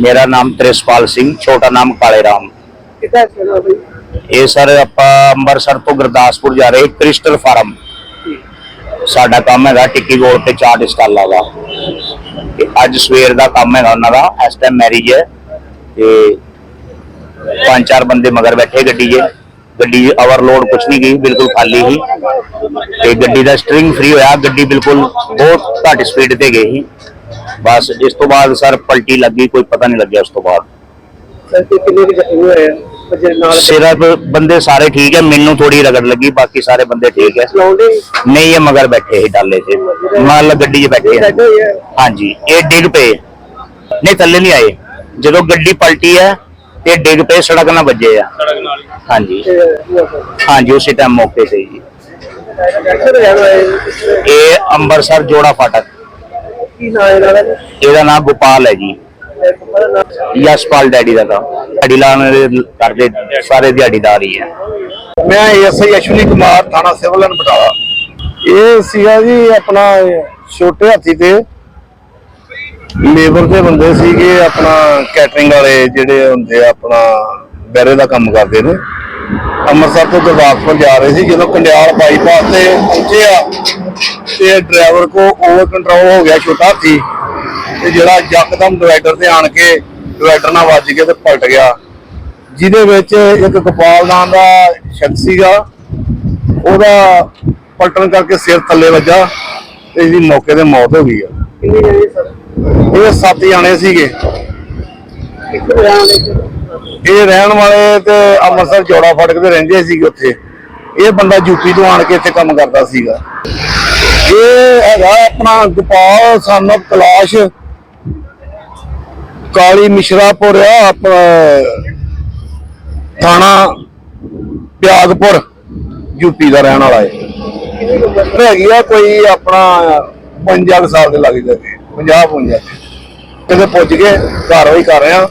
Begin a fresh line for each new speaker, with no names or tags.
ਮੇਰਾ ਨਾਮ ਤ੍ਰਿਸ਼ਪਾਲ ਸਿੰਘ ਛੋਟਾ ਨਾਮ ਕਾਲੇ ਰਾਮ
ਕਿੱਦਾਂ ਚੱਲਦਾ ਬਈ?
ਇਹ ਸਰ ਆਪਾਂ ਅੰਮ੍ਰਿਤਸਰ ਤੋਂ ਗੁਰਦਾਸਪੁਰ ਜਾ ਰਹੇ ਕ੍ਰਿਸਟਲ ਫਾਰਮ। ਸਾਡਾ ਕੰਮ ਹੈਗਾ ਟਿੱਕੀ ਰੋਡ ਤੇ ਚਾਟ ਸਟਾਲਾਂ ਦਾ। ਤੇ ਅੱਜ ਸਵੇਰ ਦਾ ਕੰਮ ਹੈਗਾ ਉਹਨਾਂ ਦਾ ਇਸ ਟਾਈਮ ਮੈਰਿਜ ਹੈ। ਤੇ ਪੰਜ ਚਾਰ ਬੰਦੇ ਮਗਰ ਬੈਠੇ ਗੱਡੀ 'ਚ। ਗੱਡੀ ਓਵਰਲੋਡ ਕੁਛ ਨਹੀਂ ਗਈ ਬਿਲਕੁਲ ਖਾਲੀ ਸੀ। ਤੇ ਗੱਡੀ ਦਾ ਸਟ੍ਰਿੰਗ ਫ੍ਰੀ ਹੋਇਆ ਗੱਡੀ ਬਿਲਕੁਲ ਬਹੁਤ ਘੱਟ ਸਪੀਡ ਤੇ ਗਈ ਸੀ। ਬਸ ਇਸ ਤੋਂ ਬਾਅਦ ਸਰ ਪਲਟੀ ਲੱਗੀ ਕੋਈ ਪਤਾ ਨਹੀਂ ਲੱਗਿਆ ਉਸ ਤੋਂ ਬਾਅਦ।
ਕਿੰਨੇ ਕੁ ਜ਼ਖਮੀ ਹੋਏ ਆ? ਬੱਜੇ ਨਾਲ
ਸਿਰਫ ਬੰਦੇ ਸਾਰੇ ਠੀਕ ਹੈ ਮੈਨੂੰ ਥੋੜੀ ਰਗੜ ਲੱਗੀ ਬਾਕੀ ਸਾਰੇ ਬੰਦੇ ਠੀਕ ਹੈ? ਨਹੀਂ ਇਹ ਮਗਰ ਬੈਠੇ ਸੀ ਡਾਲੇ ਤੇ। ਮੰਨ ਗੱਡੀ 'ਚ ਬੈਠੇ ਹਾਂਜੀ ਇਹ ਡਿੱਗ ਪਏ। ਨਹੀਂ ਥੱਲੇ ਨਹੀਂ ਆਏ। ਜਦੋਂ ਗੱਡੀ ਪਲਟੀ ਹੈ ਤੇ ਡਿੱਗ ਪਏ ਸੜਕ ਨਾਲ ਵੱਜੇ ਆ। ਹਾਂਜੀ। ਹਾਂਜੀ ਉਸੇ ਟਾਈਮ ਮੌਕੇ ਤੇ ਜੀ ਇਹ ਅੰਮ੍ਰਿਤਸਰ ਜੋੜਾ ਫਾਟਕ।
ਕੀ ਨਾਂ ਹੈ ਇਹਨਾਂ ਦਾ?
ਇਹਦਾ ਨਾਮ ਗੋਪਾਲ ਹੈ ਜੀ। ਯਸ਼ਪਾਲ ਡੈਡੀ ਦਾ ਤਾਂ। ਲਾਉਣ ਦੇ ਕਰਦੇ ਸਾਰੇ ਦਿਹਾੜੀਦਾਰ ਹੀ ਹੈ।
ਮੈਂ ਐਸਆਈ ਅਸ਼ਵਨੀ ਕੁਮਾਰ ਥਾਣਾ ਸਿਵਲ ਐਂਡ ਬਟਾਲਾ। ਇਹ ਸੀਗਾ ਜੀ ਆਪਣਾ ਛੋਟੇ ਹਾਥੀ ਤੇ। ਲੇਬਰ ਦੇ ਬੰਦੇ ਸੀਗੇ ਆਪਣਾ ਕੈਟਰਿੰਗ ਵਾਲੇ ਜਿਹੜੇ ਹੁੰਦੇ ਆ ਆਪਣਾ ਬੈਰੇ ਦਾ ਕੰਮ ਕਰਦੇ ਨੇ। ਅੰਮ੍ਰਿਤਸਰ ਤੋਂ ਗੁਰਦਾਸਪੁਰ ਜਾ ਰਹੇ ਸੀ ਜਦੋਂ ਕੰਡਿਆਲ ਬਾਈਪਾਸ ਤੇ ਪਹੁੰਚੇ ਆ ਤੇ ਡਰਾਈਵਰ ਕੋ ਓਵਰ ਕੰਟਰੋਲ ਹੋ ਗਿਆ ਛੋਟਾ ਹਾਥੀ ਤੇ ਜਿਹੜਾ ਯਕਦਮ ਡਿਵਾਈਡਰ ਤੇ ਆਣ ਕੇ ਡਿਵਾਈਡਰ ਨਾਲ ਵੱਜ ਕੇ ਤੇ ਪਲਟ ਗਿਆ। ਜਿਹਦੇ ਵਿੱਚ ਇੱਕ ਗੋਪਾਲ ਨਾਮ ਦਾ ਸ਼ਖਸ ਸੀਗਾ। ਉਹਦਾ ਪਲਟਣ ਕਰਕੇ ਸਿਰ ਥੱਲੇ ਵੱਜਾ ਤੇ ਇਹਦੀ ਮੌਕੇ ਤੇ ਮੌਤ ਹੋ ਗਈ ਆ। ਇਹ ਸੱਤ ਜਾਣੇ ਸੀਗੇ। ਇਹ ਰਹਿਣ ਵਾਲੇ ਤੇ ਅੰਮ੍ਰਿਤਸਰ ਜੋੜਾ ਫੜਕ ਤੇ ਰਹਿੰਦੇ ਸੀਗੇ ਉੱਥੇ। ਇਹ ਬੰਦਾ ਯੂਪੀ ਤੋਂ ਆਣ ਕੇ ਇੱਥੇ ਕੰਮ ਕਰਦਾ ਸੀਗਾ। ਇਹ ਹੈਗਾ ਆਪਣਾ ਗੋਪਾਲ ਸਾਨੂੰ of ਕਲਾਸ਼, ਕਾਲੀ ਮਿਸ਼ਰਾਪੁਰ ਆ, ਆਪਣਾ ਥਾਣਾ ਪਿਆਗਪੁਰ, ਯੂਪੀ ਦਾ ਰਹਿਣ ਵਾਲਾ ਹੈ ਹੈਗੀ ਆ ਕੋਈ ਆਪਣਾ 50 ਸਾਲ ਦੇ ਲੱਗ ਜਾਂਦੇ 50 55 ਕਿਤੇ ਪੁੱਜ ਕੇ ਕਾਰਵਾਈ ਕਰ ਰਹੇ ਆ।